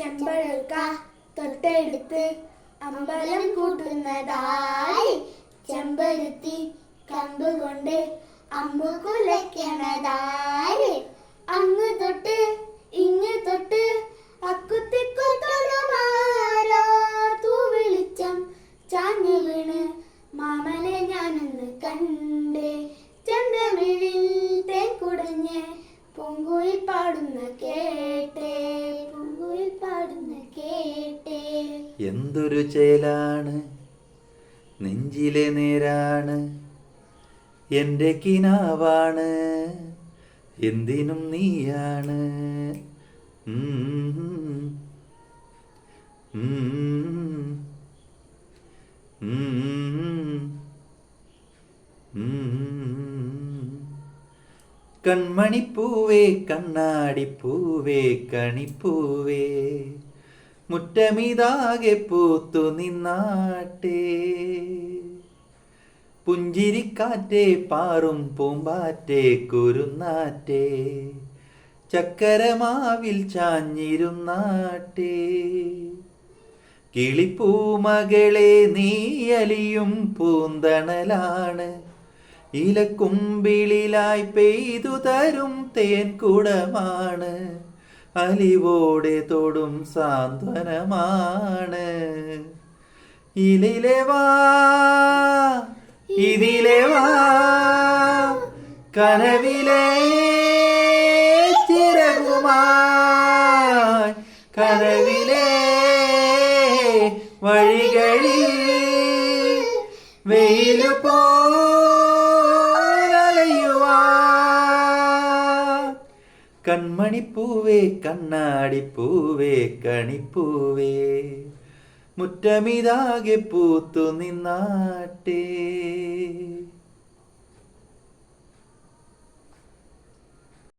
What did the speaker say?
ചെമ്പഴുക്ക തൊട്ടെടുത്ത് അമ്പലം കൂട്ടുന്നതായി ചെമ്പരുത്തി കമ്പുകൊണ്ട് അമ്പ് കുലയ്ക്കണതായി അങ്ങ് തൊട്ട് എന്തൊരു ചേലാണ് നെഞ്ചിലെ നേരാണ് എന്റെ കിനാവാണ് എന്തിനും നീയാണ്. കൺമണിപ്പൂവേ കണ്ണാടിപ്പൂവേ കണിപ്പൂവേ മുറ്റമിതാകെ പൂത്തു നിന്നാട്ടേ. പുഞ്ചിരിക്കാറ്റേ പാറും പൂമ്പാറ്റേ കുരുന്നാറ്റേ. ചക്കരമാവിൽ ചാഞ്ഞിരുന്നാട്ടേ. കിളിപ്പൂമകളെ നീയലിയും പൂന്തണലാണ്. ഇലക്കുമ്പിളിലായി പെയ്തു തരും തേൻകുടമാണ്. അലിവോടെ തൊടും സാന്ത്വനമാണ്. ഇലിലെ വാ ഇതിലെ വാ കനവിലെ കനവിലെ വഴികളിൽ വെയിലു പോലയുവാൻ കൺമണിപ്പൂവേ കണ്ണാടിപ്പൂവേ കണിപ്പൂവേ. മുറ്റമിതാകെ പൂത്തു നിന്നാട്ടേ